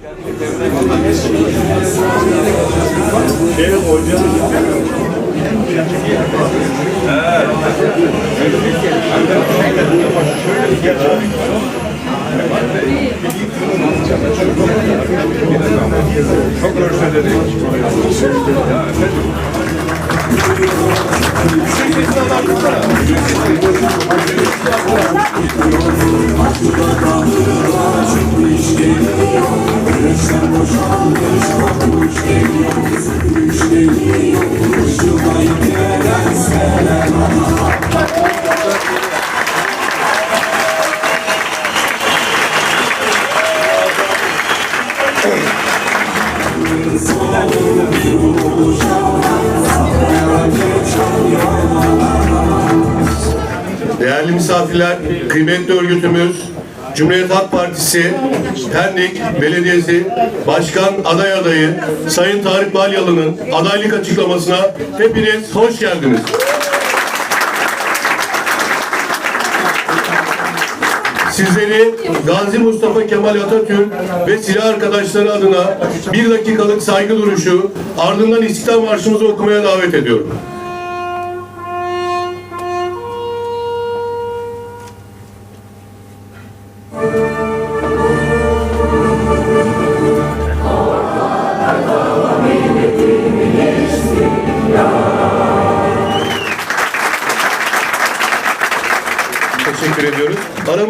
Şey hocam. Çok örselerek. Ya efendim. Değerli misafirler, kıymetli örgütümüz, Cumhuriyet Halk Partisi Pendik Belediyesi Başkan aday adayı Sayın Tarık Balyalı'nın adaylık açıklamasına hepiniz hoş geldiniz. Sizleri Gazi Mustafa Kemal Atatürk ve silah arkadaşları adına bir dakikalık saygı duruşu ardından İstiklal Marşımızı okumaya davet ediyorum.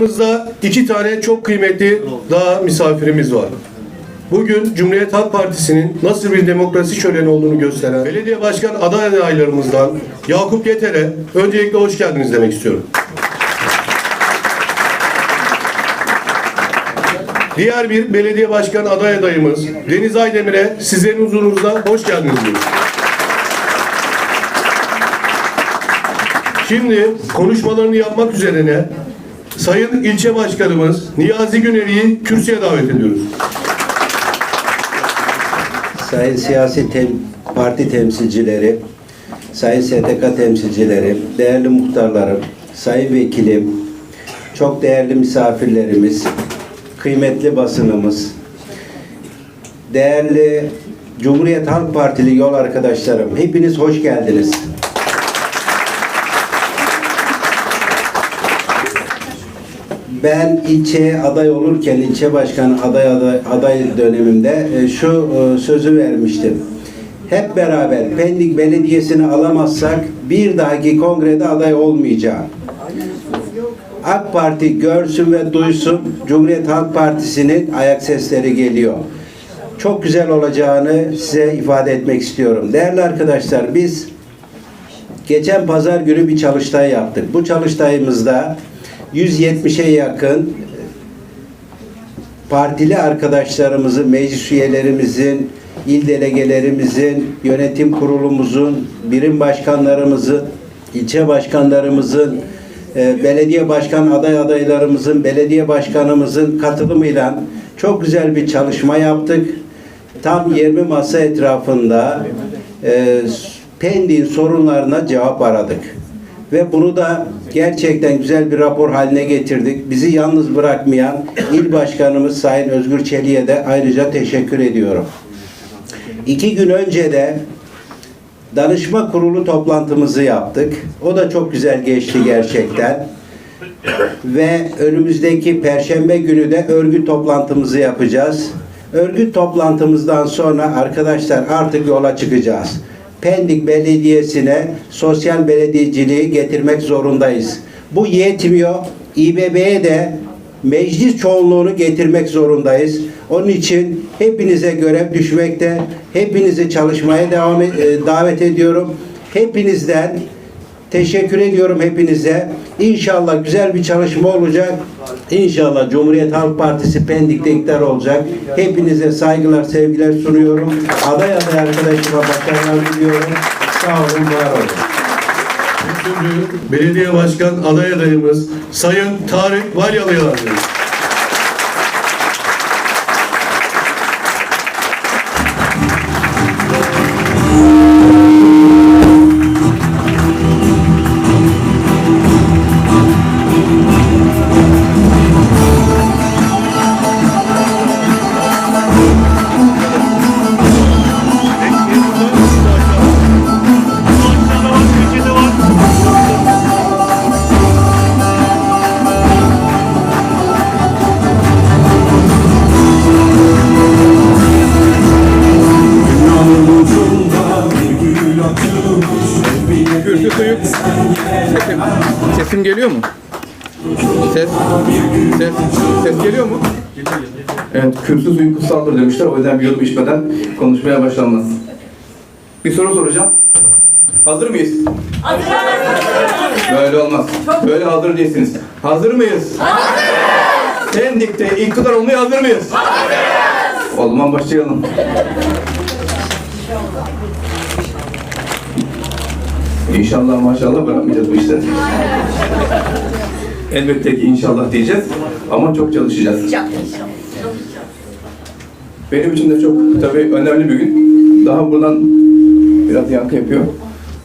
Aramızda iki tane çok kıymetli daha misafirimiz var. Bugün Cumhuriyet Halk Partisi'nin nasıl bir demokrasi şöleni olduğunu gösteren belediye başkan aday adaylarımızdan Yakup Yeter'e öncelikle hoş geldiniz demek istiyorum. Diğer bir belediye başkan aday adayımız Deniz Aydemir'e sizlerin huzurunuzda hoş geldiniz diyoruz. Şimdi konuşmalarını yapmak üzerine Sayın İlçe Başkanımız Niyazi Güneri'yi kürsüye davet ediyoruz. Sayın siyasi tem- parti temsilcileri, sayın STK temsilcileri, değerli muhtarlarım, sayın vekilim, çok değerli misafirlerimiz, kıymetli basınımız, değerli Cumhuriyet Halk Partili yol arkadaşlarım, hepiniz hoş geldiniz. Ben ilçeye aday olurken, ilçe başkanı aday aday, aday dönemimde e, şu e, sözü vermiştim. Hep beraber Pendik Belediyesi'ni alamazsak bir dahaki kongrede aday olmayacağım. AK Parti görsün ve duysun Cumhuriyet Halk Partisi'nin ayak sesleri geliyor. Çok güzel olacağını size ifade etmek istiyorum. Değerli arkadaşlar biz Geçen pazar günü bir çalıştay yaptık. Bu çalıştayımızda 170'e yakın partili arkadaşlarımızın, meclis üyelerimizin, il delegelerimizin, yönetim kurulumuzun, birim başkanlarımızın, ilçe başkanlarımızın, e, belediye başkan aday adaylarımızın, belediye başkanımızın katılımıyla çok güzel bir çalışma yaptık. Tam 20 masa etrafında e, Pendik'in sorunlarına cevap aradık. Ve bunu da gerçekten güzel bir rapor haline getirdik. Bizi yalnız bırakmayan il başkanımız Sayın Özgür Çelik'e de ayrıca teşekkür ediyorum. İki gün önce de danışma kurulu toplantımızı yaptık. O da çok güzel geçti gerçekten. Ve önümüzdeki perşembe günü de örgüt toplantımızı yapacağız. Örgüt toplantımızdan sonra arkadaşlar artık yola çıkacağız. Pendik Belediyesi'ne sosyal belediyeciliği getirmek zorundayız. Bu yetmiyor. İBB'ye de meclis çoğunluğunu getirmek zorundayız. Onun için hepinize görev düşmekte. Hepinizi çalışmaya devam e, davet ediyorum. Hepinizden Teşekkür ediyorum hepinize. İnşallah güzel bir çalışma olacak. İnşallah Cumhuriyet Halk Partisi Pendik'te iktidar olacak. Hepinize saygılar, sevgiler sunuyorum. Aday aday arkadaşıma başarılar diliyorum. Sağ olun, var olun. Belediye başkan aday adayımız Sayın Tarık Valyalı'ya alıyoruz. Yüzden bir yudum içmeden konuşmaya başlanmaz. Bir soru soracağım. Hazır mıyız? Böyle olmaz. Böyle hazır değilsiniz. Hazır mıyız? Hazır. Pendik'te iktidar olmaya hazır mıyız? Hazırız. O zaman başlayalım. İnşallah maşallah bırakmayacağız bu işleri. Elbette ki inşallah diyeceğiz ama çok çalışacağız. Benim için de çok tabii önemli bir gün. Daha buradan biraz yankı yapıyor.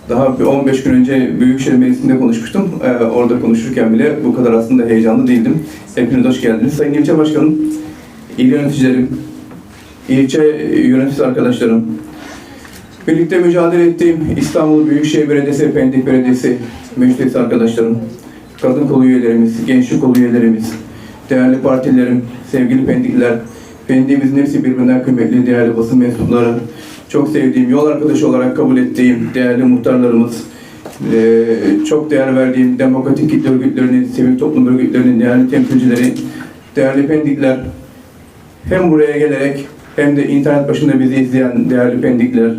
Daha bir 15 gün önce Büyükşehir Meclisi'nde konuşmuştum. Ee, orada konuşurken bile bu kadar aslında heyecanlı değildim. Hepiniz hoş geldiniz. Sayın İlçe Başkanım, il yöneticilerim, ilçe yönetici arkadaşlarım, birlikte mücadele ettiğim İstanbul Büyükşehir Belediyesi, Pendik Belediyesi meclis arkadaşlarım, kadın kolu üyelerimiz, gençlik kolu üyelerimiz, değerli partilerim, sevgili pendikler, Pendik'imizin hepsi birbirinden kıymetli değerli basın mensupları, çok sevdiğim, yol arkadaşı olarak kabul ettiğim değerli muhtarlarımız, eee, çok değer verdiğim demokratik kitle örgütlerinin, sivil toplum örgütlerinin değerli temsilcileri, değerli pendikler, hem buraya gelerek hem de internet başında bizi izleyen değerli pendikler,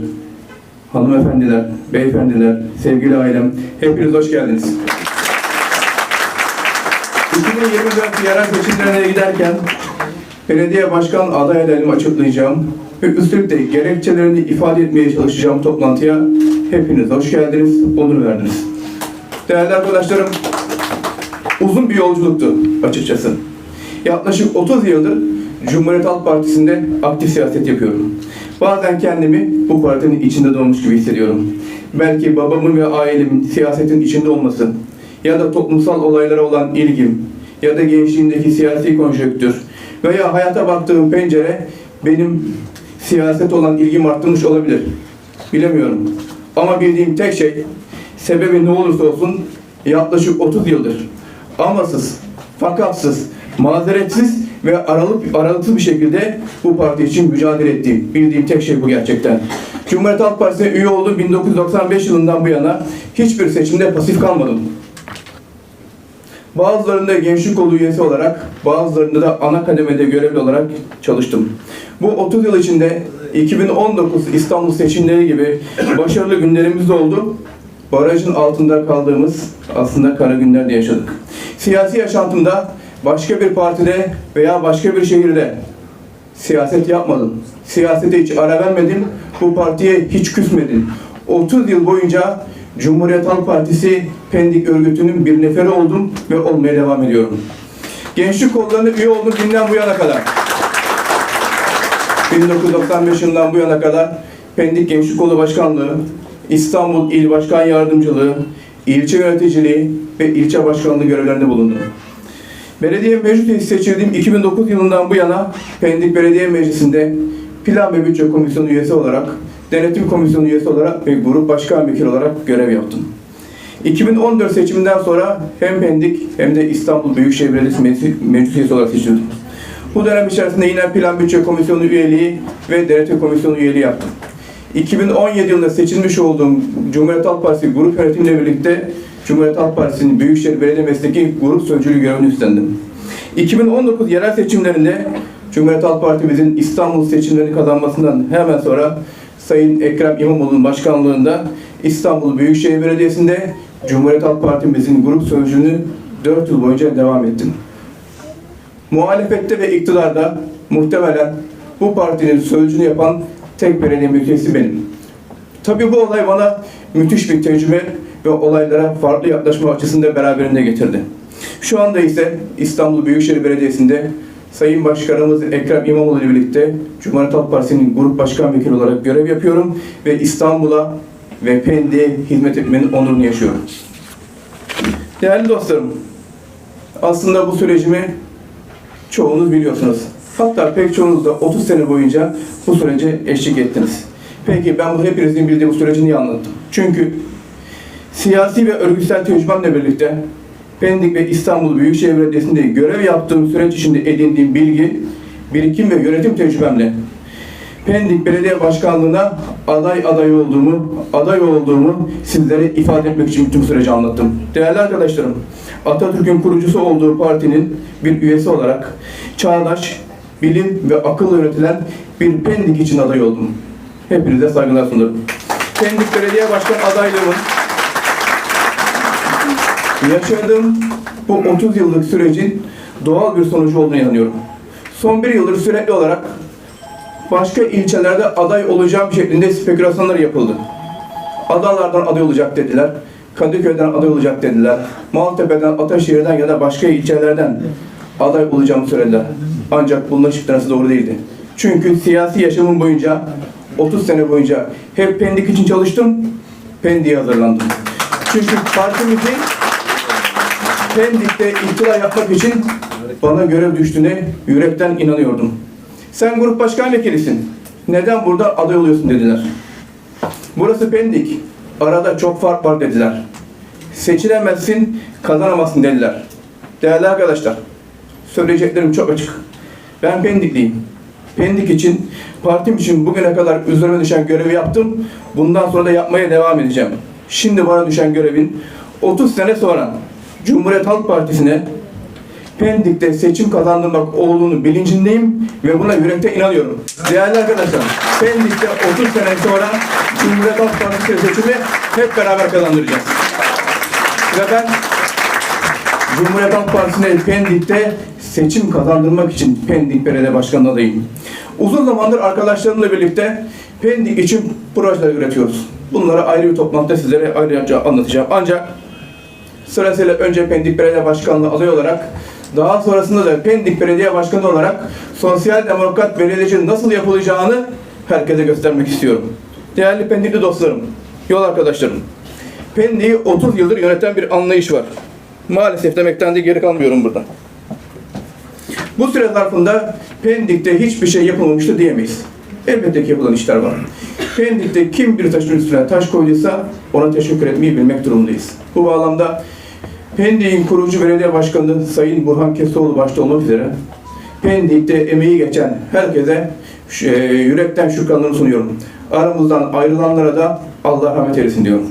hanımefendiler, beyefendiler, sevgili ailem, hepiniz hoş geldiniz. 2024 yerel seçimlerine giderken belediye başkan aday adaylarımı açıklayacağım ve üstelik de gerekçelerini ifade etmeye çalışacağım toplantıya hepiniz hoş geldiniz, onur verdiniz. Değerli arkadaşlarım, uzun bir yolculuktu açıkçası. Yaklaşık 30 yıldır Cumhuriyet Halk Partisi'nde aktif siyaset yapıyorum. Bazen kendimi bu partinin içinde doğmuş gibi hissediyorum. Belki babamın ve ailemin siyasetin içinde olması ya da toplumsal olaylara olan ilgim ya da gençliğimdeki siyasi konjonktür veya hayata baktığım pencere benim siyaset olan ilgim arttırmış olabilir. Bilemiyorum. Ama bildiğim tek şey sebebi ne olursa olsun yaklaşık 30 yıldır amasız, fakatsız, mazeretsiz ve aralık, aralıksız bir şekilde bu parti için mücadele ettiğim, bildiğim tek şey bu gerçekten. Cumhuriyet Halk Partisi'ne üye olduğum 1995 yılından bu yana hiçbir seçimde pasif kalmadım. Bazılarında gençlik kolu üyesi olarak, bazılarında da ana kademede görevli olarak çalıştım. Bu 30 yıl içinde 2019 İstanbul seçimleri gibi başarılı günlerimiz oldu. Barajın altında kaldığımız aslında kara günler de yaşadık. Siyasi yaşantımda başka bir partide veya başka bir şehirde siyaset yapmadım. Siyasete hiç ara vermedim. Bu partiye hiç küsmedim. 30 yıl boyunca Cumhuriyet Halk Partisi Pendik örgütünün bir neferi oldum ve olmaya devam ediyorum. Gençlik kollarına üye oldum günden bu yana kadar. 1995 yılından bu yana kadar Pendik Gençlik Kolu Başkanlığı, İstanbul İl Başkan Yardımcılığı, ilçe yöneticiliği ve ilçe başkanlığı görevlerinde bulundum. Belediye meclis üyesi seçildiğim 2009 yılından bu yana Pendik Belediye Meclisi'nde Plan ve Bütçe Komisyonu üyesi olarak, Denetim Komisyonu üyesi olarak ve Grup Başkan Vekili olarak görev yaptım. 2014 seçiminden sonra hem Pendik hem de İstanbul Büyükşehir Belediyesi Meclis, üyesi olarak seçildim. Bu dönem içerisinde yine Plan Bütçe Komisyonu üyeliği ve Denetim Komisyonu üyeliği yaptım. 2017 yılında seçilmiş olduğum Cumhuriyet Halk Partisi grup yönetimiyle birlikte Cumhuriyet Halk Partisi'nin Büyükşehir Belediye Meclisi'ndeki grup sözcülüğü görevini üstlendim. 2019 yerel seçimlerinde Cumhuriyet Halk Partimizin İstanbul seçimlerini kazanmasından hemen sonra Sayın Ekrem İmamoğlu'nun başkanlığında İstanbul Büyükşehir Belediyesi'nde Cumhuriyet Halk Partimizin grup sözcülüğünü 4 yıl boyunca devam ettim. Muhalefette ve iktidarda muhtemelen bu partinin sözcülüğünü yapan tek belediye mülkiyesi benim. Tabii bu olay bana müthiş bir tecrübe ve olaylara farklı yaklaşma açısında beraberinde getirdi. Şu anda ise İstanbul Büyükşehir Belediyesi'nde Sayın Başkanımız Ekrem İmamoğlu ile birlikte Cumhuriyet Halk Partisi'nin grup başkan vekili olarak görev yapıyorum ve İstanbul'a ve Pendik'e hizmet etmenin onurunu yaşıyorum. Değerli dostlarım, aslında bu sürecimi çoğunuz biliyorsunuz. Hatta pek çoğunuz da 30 sene boyunca bu sürece eşlik ettiniz. Peki ben bu hepinizin bildiği bu süreci niye anlattım? Çünkü siyasi ve örgütsel tecrübemle birlikte Pendik ve İstanbul Büyükşehir Belediyesi'nde görev yaptığım süreç içinde edindiğim bilgi, birikim ve yönetim tecrübemle Pendik Belediye Başkanlığı'na aday aday olduğumu, aday olduğumu sizlere ifade etmek için bütün süreci anlattım. Değerli arkadaşlarım, Atatürk'ün kurucusu olduğu partinin bir üyesi olarak çağdaş, bilim ve akılla yönetilen bir Pendik için aday oldum. Hepinize saygılar sunarım. Pendik Belediye Başkan adaylığımın yaşadığım bu 30 yıllık sürecin doğal bir sonucu olduğunu inanıyorum. Son bir yıldır sürekli olarak başka ilçelerde aday olacağım şeklinde spekülasyonlar yapıldı. Adalardan aday olacak dediler. Kadıköy'den aday olacak dediler. Maltepe'den, Ataşehir'den ya da başka ilçelerden aday olacağımı söylediler. Ancak bunların hiçbir doğru değildi. Çünkü siyasi yaşamım boyunca 30 sene boyunca hep Pendik için çalıştım. Pendik'e hazırlandım. Çünkü partimizi Pendik'te iktidar yapmak için bana görev düştüğüne yürekten inanıyordum. Sen grup başkan vekilisin. Neden burada aday oluyorsun dediler. Burası Pendik. Arada çok fark var dediler. Seçilemezsin, kazanamazsın dediler. Değerli arkadaşlar, söyleyeceklerim çok açık. Ben Pendikliyim. Pendik için, partim için bugüne kadar üzerime düşen görevi yaptım. Bundan sonra da yapmaya devam edeceğim. Şimdi bana düşen görevin 30 sene sonra Cumhuriyet Halk Partisi'ne Pendik'te seçim kazandırmak olduğunu bilincindeyim ve buna yürekte inanıyorum. Değerli arkadaşlar, Pendik'te 30 sene sonra Cumhuriyet Halk Partisi seçimi hep beraber kazandıracağız. Ve ben Cumhuriyet Halk Partisi'ne Pendik'te seçim kazandırmak için Pendik Belediye Başkanı adayım. Uzun zamandır arkadaşlarımla birlikte Pendik için projeler üretiyoruz. Bunları ayrı bir toplantıda sizlere ayrıca anlatacağım. Ancak sırasıyla önce Pendik Belediye Başkanlığı aday olarak daha sonrasında da Pendik Belediye Başkanı olarak Sosyal Demokrat Belediyeci nasıl yapılacağını herkese göstermek istiyorum. Değerli Pendikli dostlarım, yol arkadaşlarım. Pendik'i 30 yıldır yöneten bir anlayış var. Maalesef demekten de geri kalmıyorum burada. Bu süre zarfında Pendik'te hiçbir şey yapılmamıştı diyemeyiz. Elbette ki yapılan işler var. Pendik'te kim bir taşın üstüne taş koyduysa ona teşekkür etmeyi bilmek durumundayız. Bu bağlamda Pendik'in kurucu belediye başkanı Sayın Burhan Kesoğlu başta olmak üzere Pendik'te emeği geçen herkese e, yürekten şükranlarımı sunuyorum. Aramızdan ayrılanlara da Allah rahmet eylesin diyorum.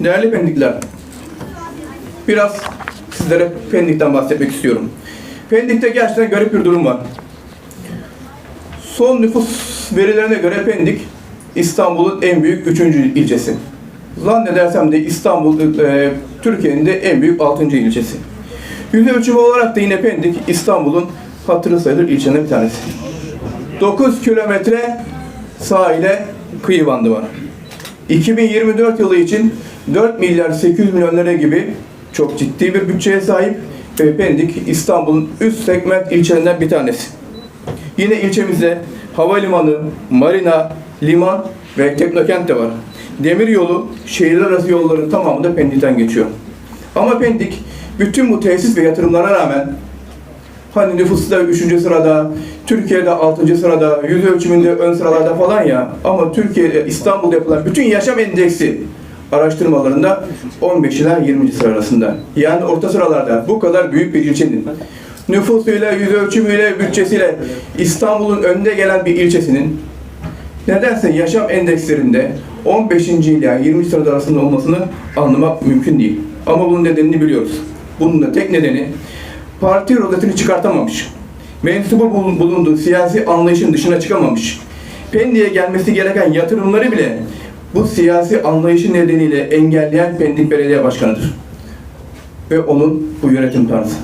Değerli Pendikler, biraz sizlere Pendik'ten bahsetmek istiyorum. Pendik'te gerçekten garip bir durum var. Son nüfus verilerine göre Pendik İstanbul'un en büyük üçüncü ilçesi. Zannedersem de İstanbul e, Türkiye'nin de en büyük altıncı ilçesi. Yüz ölçümü olarak da yine Pendik İstanbul'un hatırı sayılır ilçelerinden bir tanesi. 9 kilometre sahile kıyı bandı var. 2024 yılı için 4 milyar 800 milyon lira gibi çok ciddi bir bütçeye sahip ve Pendik İstanbul'un üst segment ilçelerinden bir tanesi. Yine ilçemizde havalimanı, marina, liman ve teknokent de var. Demir yolu, şehirler arası yolların tamamı da Pendik'ten geçiyor. Ama Pendik bütün bu tesis ve yatırımlara rağmen hani nüfusta 3. sırada, Türkiye'de 6. sırada, yüz ölçümünde ön sıralarda falan ya ama Türkiye'de İstanbul'da yapılan bütün yaşam endeksi araştırmalarında 15 ila 20. sıra arasında. Yani orta sıralarda bu kadar büyük bir ilçenin nüfusuyla, yüz ölçümüyle, bütçesiyle İstanbul'un önde gelen bir ilçesinin nedense yaşam endekslerinde 15. ila 20. sırada arasında olmasını anlamak mümkün değil. Ama bunun nedenini biliyoruz. Bunun da tek nedeni parti rozetini çıkartamamış. Mensubu bulun- bulunduğu siyasi anlayışın dışına çıkamamış. Pendik'e gelmesi gereken yatırımları bile bu siyasi anlayışı nedeniyle engelleyen Pendik Belediye Başkanı'dır. Ve onun bu yönetim tarzı.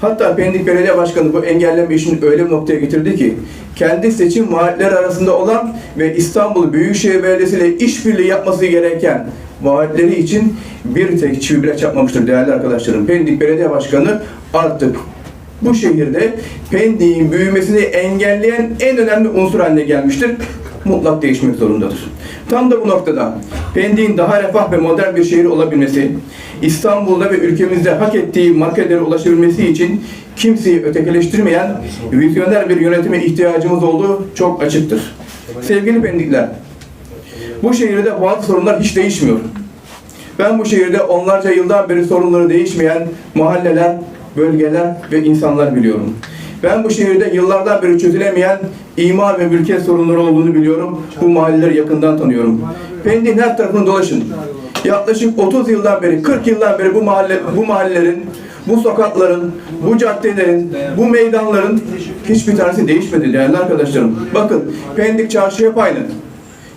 Hatta Pendik Belediye Başkanı bu engelleme işini öyle bir noktaya getirdi ki kendi seçim vaatleri arasında olan ve İstanbul Büyükşehir Belediyesi ile işbirliği yapması gereken vaatleri için bir tek çivi bile çakmamıştır değerli arkadaşlarım. Pendik Belediye Başkanı artık bu şehirde Pendik'in büyümesini engelleyen en önemli unsur haline gelmiştir. Mutlak değişmek zorundadır. Tam da bu noktada Pendik'in daha refah ve modern bir şehir olabilmesi, İstanbul'da ve ülkemizde hak ettiği markelere ulaşabilmesi için kimseyi ötekileştirmeyen vizyoner bir yönetime ihtiyacımız olduğu çok açıktır. Sevgili Pendikler, bu şehirde bazı sorunlar hiç değişmiyor. Ben bu şehirde onlarca yıldan beri sorunları değişmeyen mahalleler bölgeler ve insanlar biliyorum. Ben bu şehirde yıllardan beri çözülemeyen imar ve mülkiyet sorunları olduğunu biliyorum. Bu mahalleleri yakından tanıyorum. Pendik'in her tarafını dolaşın. Yaklaşık 30 yıldan beri, 40 yıldan beri bu mahalle bu mahallelerin, bu sokakların, bu caddelerin, bu meydanların hiçbir tanesi değişmedi değerli arkadaşlarım. Bakın Pendik Çarşı hep aynı.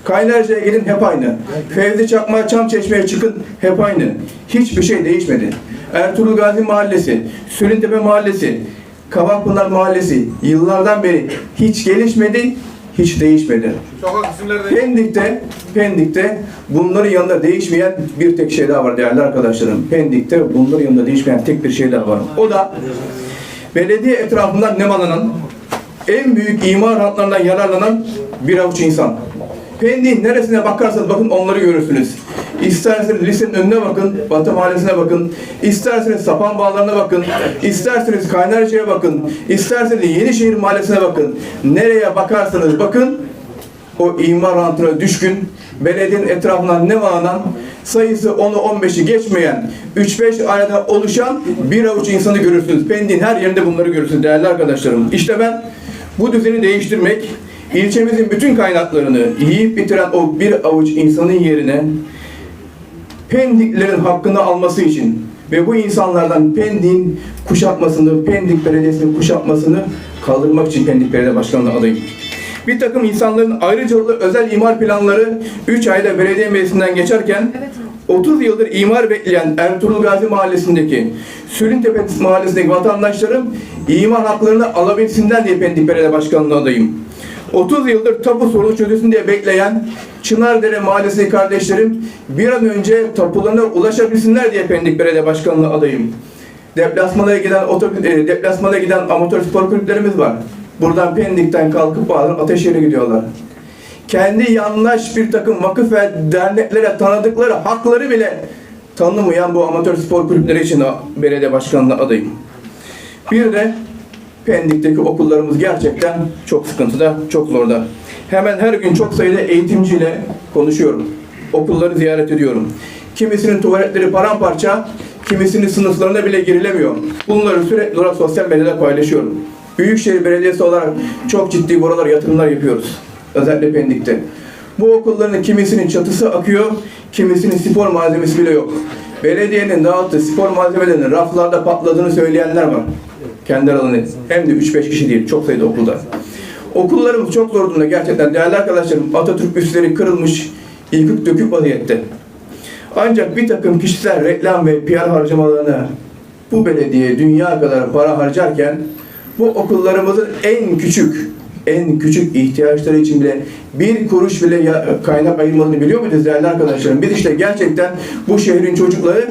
Kaynarca'ya gelin hep aynı. Fevzi Çakma Çam Çeşme'ye çıkın hep aynı. Hiçbir şey değişmedi. Ertuğrul Gazi Mahallesi, Sülüntepe Mahallesi, Kavakpınar Mahallesi yıllardan beri hiç gelişmedi, hiç değişmedi. Pendik'te, Pendik'te bunların yanında değişmeyen bir tek şey daha var değerli arkadaşlarım. Pendik'te bunların yanında değişmeyen tek bir şey daha var. O da belediye etrafından nemalanan, en büyük imar hatlarından yararlanan bir avuç insan. Pendik'in neresine bakarsanız bakın onları görürsünüz. İsterseniz lisenin önüne bakın, Batı Mahallesi'ne bakın. İsterseniz Sapan Bağları'na bakın. İsterseniz Kaynarca'ya bakın. İsterseniz Yenişehir Mahallesi'ne bakın. Nereye bakarsanız bakın o imar rantına düşkün, belediyenin etrafından ne varan, sayısı 10'u 15'i geçmeyen, 3-5 aileden oluşan bir avuç insanı görürsünüz. Pendik'in her yerinde bunları görürsünüz değerli arkadaşlarım. İşte ben bu düzeni değiştirmek, ilçemizin bütün kaynaklarını yiyip bitiren o bir avuç insanın yerine Pendiklerin hakkını alması için ve bu insanlardan Pendik'in kuşatmasını, Pendik Belediyesi'nin kuşatmasını kaldırmak için Pendik Belediye Başkanı'na adayım. Bir takım insanların ayrıcalıklı özel imar planları 3 ayda belediye meclisinden geçerken 30 yıldır imar bekleyen Ertuğrul Gazi Mahallesi'ndeki Sülüntepe Mahallesi'ndeki vatandaşlarım imar haklarını alabilsinler diye Pendik Belediye Başkanlığı'na adayım. 30 yıldır tapu sorunu çözülsün diye bekleyen Çınardere Mahallesi kardeşlerim bir an önce tapularına ulaşabilsinler diye Pendik Belediye Başkanlığı adayım. Deplasmana giden e, deplasmana giden amatör spor kulüplerimiz var. Buradan Pendik'ten kalkıp bazen Ateşehir'e gidiyorlar. Kendi yanlış bir takım vakıf ve derneklere tanıdıkları hakları bile tanımayan bu amatör spor kulüpleri için belediye başkanlığı adayım. Bir de Pendik'teki okullarımız gerçekten çok sıkıntıda, çok zorda. Hemen her gün çok sayıda eğitimciyle konuşuyorum. Okulları ziyaret ediyorum. Kimisinin tuvaletleri paramparça, kimisinin sınıflarına bile girilemiyor. Bunları sürekli olarak sosyal medyada paylaşıyorum. Büyükşehir Belediyesi olarak çok ciddi buralara yatırımlar yapıyoruz. Özellikle Pendik'te. Bu okulların kimisinin çatısı akıyor, kimisinin spor malzemesi bile yok. Belediyenin dağıttığı spor malzemelerinin raflarda patladığını söyleyenler var. Kendi aralarında. Hem de 3-5 kişi değil, çok sayıda okulda. Okullarımız çok zor durumda gerçekten. Değerli arkadaşlarım, Atatürk büstleri kırılmış, yıkık dökük vaziyette. Ancak bir takım kişisel reklam ve PR harcamalarına bu belediye dünya kadar para harcarken bu okullarımızın en küçük en küçük ihtiyaçları için bile bir kuruş bile kaynak ayırmadığını biliyor muydunuz değerli arkadaşlarım? Biz işte gerçekten bu şehrin çocukları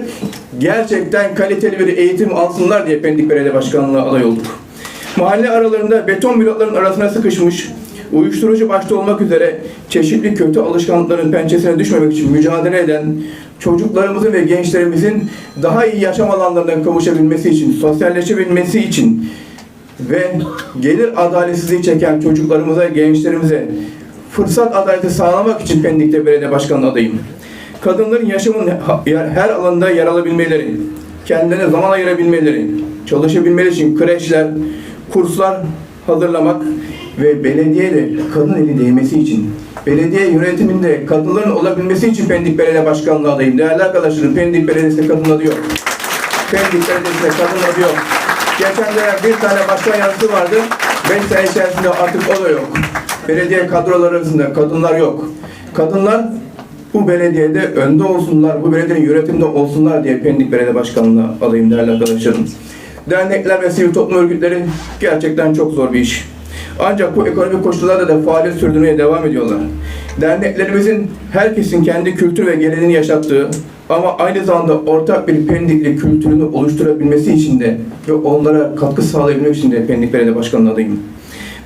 gerçekten kaliteli bir eğitim alsınlar diye Pendik Belediye Başkanlığı'na aday olduk. Mahalle aralarında beton blokların arasına sıkışmış, uyuşturucu başta olmak üzere çeşitli kötü alışkanlıkların pençesine düşmemek için mücadele eden çocuklarımızın ve gençlerimizin daha iyi yaşam alanlarına kavuşabilmesi için, sosyalleşebilmesi için ve gelir adaletsizliği çeken çocuklarımıza, gençlerimize fırsat adaleti sağlamak için Pendik'te belediye başkanı adayım. Kadınların yaşamın her alanında yer alabilmeleri, kendilerine zaman ayırabilmeleri, çalışabilmeleri için kreşler, kurslar hazırlamak ve belediyede kadın eli değmesi için, belediye yönetiminde kadınların olabilmesi için Pendik Belediye Başkanlığı adayım. Değerli arkadaşlarım, Pendik Belediyesi'nde kadın adı yok. Pendik Belediyesi'nde kadın adı yok. Geçen dönem bir tane başkan yardımcısı vardı. 5 sene içerisinde artık o da yok. Belediye kadroları arasında kadınlar yok. Kadınlar bu belediyede önde olsunlar, bu belediyenin yönetiminde olsunlar diye Pendik Belediye Başkanlığı'na alayım değerli arkadaşlarım. Dernekler ve sivil toplum örgütleri gerçekten çok zor bir iş. Ancak bu ekonomik koşullarda da faaliyet sürdürmeye devam ediyorlar. Derneklerimizin herkesin kendi kültür ve geleneğini yaşattığı ama aynı zamanda ortak bir Pendikli kültürünü oluşturabilmesi için de ve onlara katkı sağlayabilmek için de Pendik Belediye Başkanı'na adayım.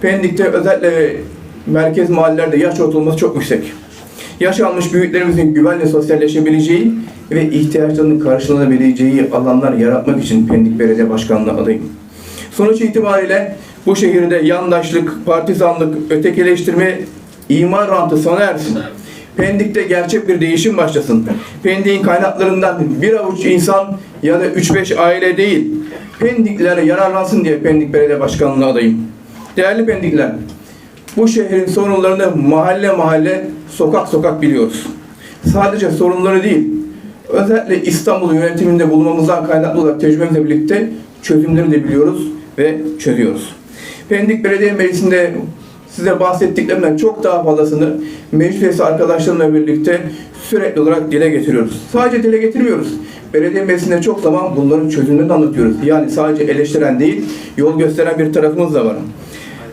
Pendik'te özellikle merkez mahallelerde yaş ortalaması çok yüksek. Yaş almış büyüklerimizin güvenle sosyalleşebileceği ve ihtiyaçlarının karşılanabileceği alanlar yaratmak için Pendik Belediye Başkanlığı'na adayım. Sonuç itibariyle bu şehirde yandaşlık, partizanlık, ötekileştirme, imar rantı sona ersin. Pendik'te gerçek bir değişim başlasın. Pendik'in kaynaklarından bir avuç insan ya da 3-5 aile değil, Pendiklilere yararlansın diye Pendik Belediye Başkanlığı'na adayım. Değerli Pendikliler, bu şehrin sorunlarını mahalle mahalle, sokak sokak biliyoruz. Sadece sorunları değil, özellikle İstanbul yönetiminde bulunmamızdan kaynaklı olarak tecrübemizle birlikte çözümleri de biliyoruz ve çözüyoruz. Pendik Belediye Meclisi'nde size bahsettiklerimden çok daha fazlasını meclis üyesi arkadaşlarımla birlikte sürekli olarak dile getiriyoruz. Sadece dile getirmiyoruz. Belediye meclisinde çok zaman bunların çözümlerini anlatıyoruz. Yani sadece eleştiren değil, yol gösteren bir tarafımız da var.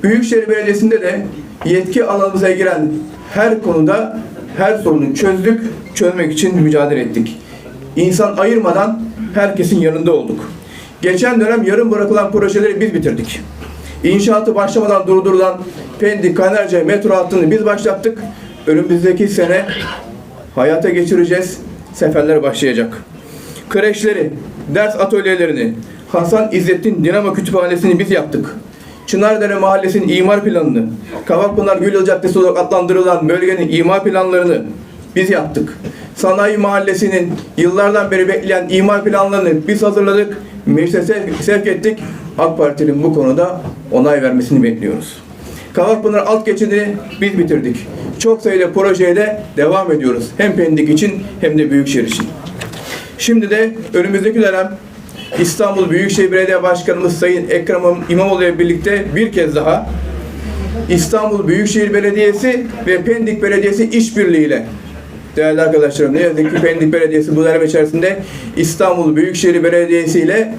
Büyükşehir Belediyesi'nde de yetki alanımıza giren her konuda her sorunu çözdük, çözmek için mücadele ettik. İnsan ayırmadan herkesin yanında olduk. Geçen dönem yarım bırakılan projeleri biz bitirdik. İnşaatı başlamadan durdurulan Pendik Kaynarca metro hattını biz başlattık. Önümüzdeki sene hayata geçireceğiz. Seferler başlayacak. Kreşleri, ders atölyelerini, Hasan İzzettin Dinamo Kütüphanesi'ni biz yaptık. Çınardere Mahallesi'nin imar planını, Kavakpınar Gül Caddesi olarak adlandırılan bölgenin imar planlarını biz yaptık. Sanayi Mahallesi'nin yıllardan beri bekleyen imar planlarını biz hazırladık, meclise sevk ettik. AK Parti'nin bu konuda onay vermesini bekliyoruz. Kavakpınar alt geçidini biz bitirdik. Çok sayıda projeyle devam ediyoruz. Hem Pendik için hem de Büyükşehir için. Şimdi de önümüzdeki dönem İstanbul Büyükşehir Belediye Başkanımız Sayın Ekrem İmamoğlu ile birlikte bir kez daha İstanbul Büyükşehir Belediyesi ve Pendik Belediyesi işbirliğiyle değerli arkadaşlarım ne yazık ki Pendik Belediyesi bu dönem içerisinde İstanbul Büyükşehir Belediyesi ile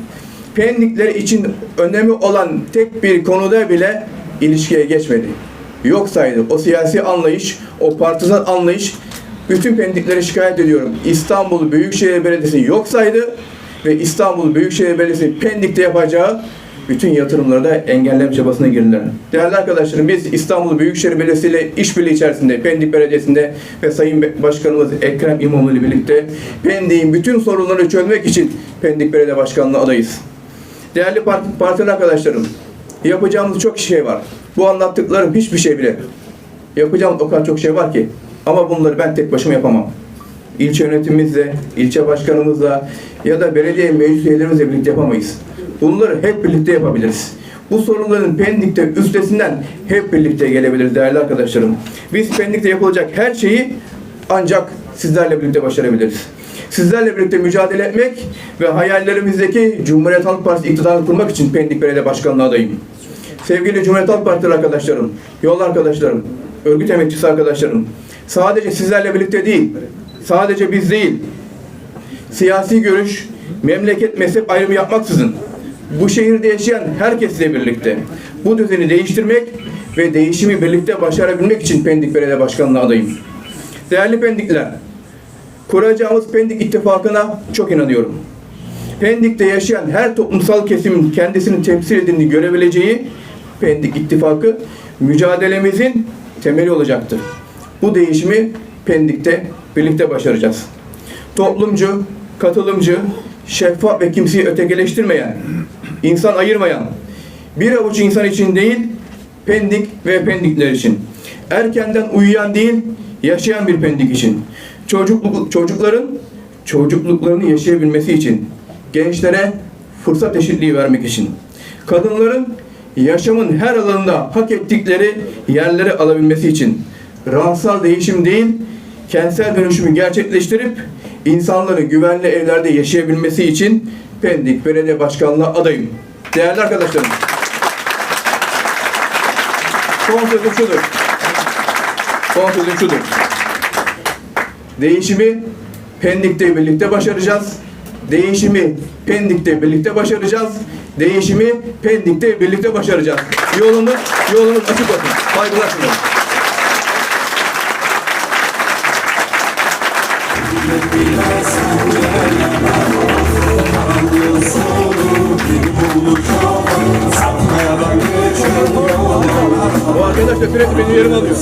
Pendikler için önemli olan tek bir konuda bile ilişkiye geçmedi. Yok saydı. O siyasi anlayış, o partizan anlayış bütün Pendikleri şikayet ediyorum. İstanbul Büyükşehir Belediyesi yok saydı ve İstanbul Büyükşehir Belediyesi Pendik'te yapacağı bütün yatırımları da engelleme çabasına girdiler. Değerli arkadaşlarım biz İstanbul Büyükşehir Belediyesi ile işbirliği içerisinde Pendik Belediyesi'nde ve Sayın Başkanımız Ekrem İmamoğlu ile birlikte Pendik'in bütün sorunları çözmek için Pendik Belediye Başkanlığı adayız. Değerli parti, partili arkadaşlarım, yapacağımız çok şey var. Bu anlattıklarım hiçbir şey bile. Yapacağımız o kadar çok şey var ki. Ama bunları ben tek başıma yapamam. İlçe yönetimimizle, ilçe başkanımızla ya da belediye meclis üyelerimizle birlikte yapamayız. Bunları hep birlikte yapabiliriz. Bu sorunların Pendik'te üstesinden hep birlikte gelebiliriz değerli arkadaşlarım. Biz Pendik'te yapılacak her şeyi ancak sizlerle birlikte başarabiliriz. Sizlerle birlikte mücadele etmek ve hayallerimizdeki Cumhuriyet Halk Partisi iktidarını kurmak için Pendik Belediye Başkanlığı adayım. Sevgili Cumhuriyet Halk Partili arkadaşlarım, yol arkadaşlarım, örgüt emekçisi arkadaşlarım, sadece sizlerle birlikte değil, sadece biz değil, siyasi görüş, memleket, mezhep ayrımı yapmaksızın bu şehirde yaşayan herkesle birlikte bu düzeni değiştirmek ve değişimi birlikte başarabilmek için Pendik Belediye Başkanlığı adayım. Değerli Pendikliler, kuracağımız Pendik İttifakı'na çok inanıyorum. Pendik'te yaşayan her toplumsal kesimin kendisini temsil edildiğini görebileceği Pendik İttifakı mücadelemizin temeli olacaktır. Bu değişimi Pendik'te birlikte başaracağız. Toplumcu, katılımcı, şeffaf ve kimseyi ötekileştirmeyen, insan ayırmayan, bir avuç insan için değil, Pendik ve Pendikler için. Erkenden uyuyan değil, yaşayan bir Pendik için. Çocukluk, çocukların çocukluklarını yaşayabilmesi için. Gençlere fırsat eşitliği vermek için. Kadınların yaşamın her alanında hak ettikleri yerleri alabilmesi için. Rahatsal değişim değil, kentsel dönüşümü gerçekleştirip insanların güvenli evlerde yaşayabilmesi için Pendik Belediye Başkanlığı adayım. Değerli arkadaşlarım. Son sözüm şudur. Son sözüm şudur. Değişimi Pendik'te birlikte başaracağız. Değişimi Pendik'te birlikte başaracağız. Değişimi Pendik'te birlikte başaracağız. Yolumuz, yolumuz açık olsun. Saygılar sunuyorum. Bu arkadaş da sürekli benim yerimi alıyor.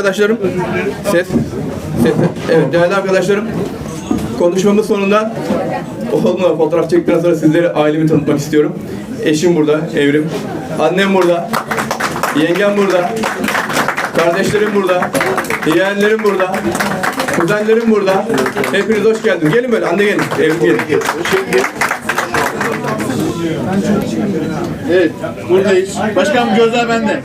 Arkadaşlarım, ses, ses, evet değerli arkadaşlarım, konuşmamız sonunda oğlumla fotoğraf çektikten sonra sizlere ailemi tanıtmak istiyorum. Eşim burada, Evrim. Annem burada, yengem burada, kardeşlerim burada, yeğenlerim burada, kuzenlerim burada. Hepiniz hoş geldiniz. Gelin böyle, anne gelin, Evrim gelin. Evet, buradayız. Başkanım gözler bende.